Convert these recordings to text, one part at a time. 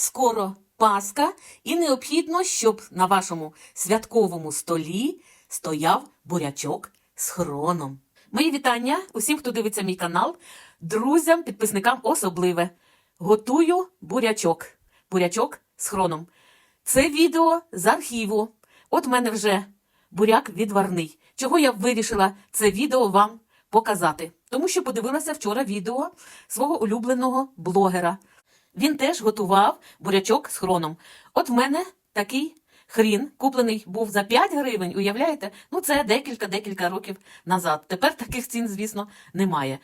Скоро Пасха, і необхідно, щоб на вашому святковому столі стояв бурячок з хроном. Мої вітання усім, хто дивиться мій канал, друзям, підписникам особливе. Готую бурячок. Бурячок з хроном. Це відео з архіву. От в мене вже буряк відварний. Чого я вирішила це відео вам показати? Тому що подивилася вчора відео свого улюбленого блогера. Він теж готував бурячок з хроном. От в мене такий хрін куплений був за 5 гривень, уявляєте? Ну, це декілька-декілька років назад. Тепер таких цін, звісно, немає.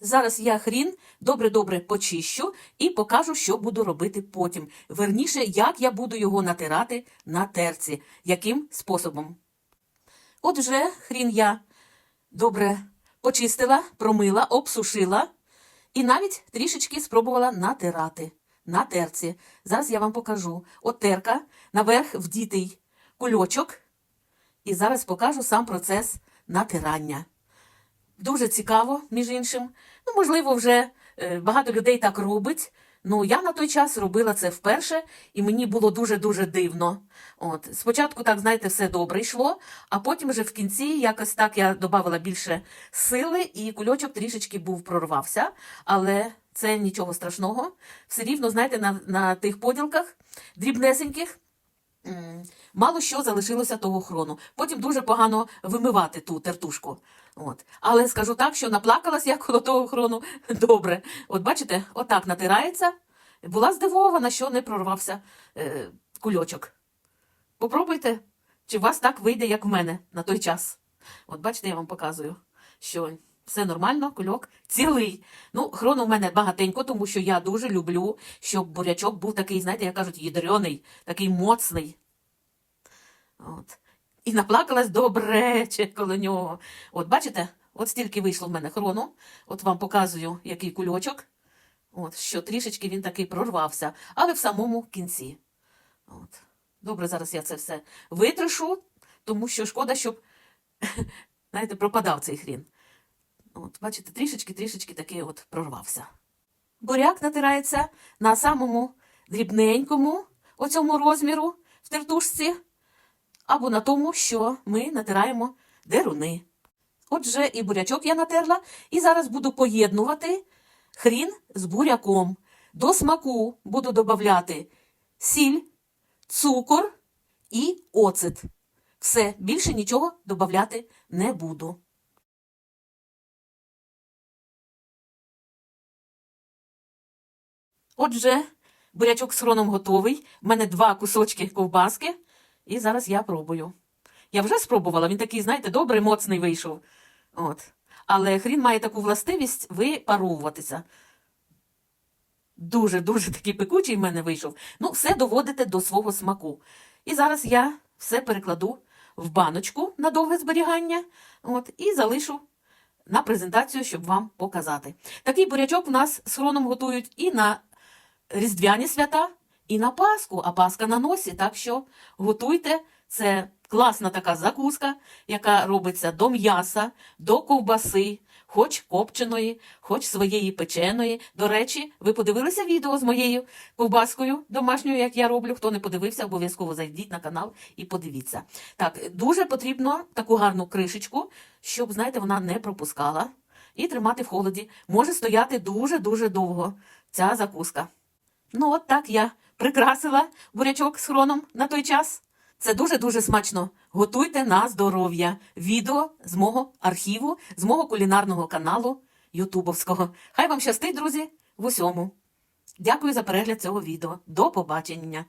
Зараз я хрін добре-добре почищу і покажу, що буду робити потім. Верніше, як я буду його натирати на терці, яким способом. От вже хрін я добре почистила, промила, обсушила і навіть трішечки спробувала натирати на терці. Зараз я вам покажу. От терка, наверх вдітий кульочок. І зараз покажу сам процес натирання. Дуже цікаво, між іншим. Ну, можливо, вже е, багато людей так робить. Ну, я на той час робила це вперше, і мені було дуже-дуже дивно. От. Спочатку, так, знаєте, все добре йшло, а потім вже в кінці якось так я додавала більше сили, і кульочок трішечки був прорвався, але це нічого страшного. Все рівно, знаєте, на, на тих поділках дрібнесеньких. Мало що залишилося того хрону. Потім дуже погано вимивати ту тертушку. От. Але скажу так, що наплакалась я коло того хрону добре. От бачите, отак натирається. Була здивована, що не прорвався е, кульочок. Попробуйте, чи у вас так вийде, як в мене на той час. От бачите, я вам показую, що все нормально, кульок цілий. Ну, хрону в мене багатенько, тому що я дуже люблю, щоб бурячок був такий, знаєте, як кажуть, ядрений, такий моцний. От. І наплакалась добрече коло нього. От бачите, от стільки вийшло в мене хрону. От вам показую, який кульочок. От, що трішечки він такий прорвався, але в самому кінці. От. Добре, зараз я це все витришу, тому що шкода, щоб, знаєте, пропадав цей хрін. От, бачите, трішечки-трішечки такий от прорвався. Буряк натирається на самому дрібненькому оцьому розміру в тертушці або на тому, що ми натираємо деруни. Отже, і бурячок я натерла, і зараз буду поєднувати хрін з буряком. До смаку буду додавати сіль, цукор і оцет. Все, більше нічого додавати не буду. Отже, бурячок з хроном готовий. У мене два кусочки ковбаски. І зараз я пробую. Я вже спробувала, він такий, знаєте, добрий, моцний вийшов. От. Але хрін має таку властивість випаровуватися. Дуже-дуже такий пекучий в мене вийшов. Ну, все доводите до свого смаку. І зараз я все перекладу в баночку на довге зберігання. От, і залишу на презентацію, щоб вам показати. Такий бурячок у нас з хроном готують і на різдвяні свята, і на Пасху, а Пасха на носі. Так що готуйте. Це класна така закуска, яка робиться до м'яса, до ковбаси, хоч копченої, хоч своєї печеної. До речі, ви подивилися відео з моєю ковбаскою домашньою, як я роблю. Хто не подивився, обов'язково зайдіть на канал і подивіться. Так, дуже потрібно таку гарну кришечку, щоб, знаєте, вона не пропускала. І тримати в холоді. Може стояти дуже-дуже довго ця закуска. Ну, от так я прикрасила бурячок з хроном на той час. Це дуже-дуже смачно. Готуйте на здоров'я. Відео з мого архіву, з мого кулінарного каналу Ютубовського. Хай вам щастить, друзі, в усьому. Дякую за перегляд цього відео. До побачення.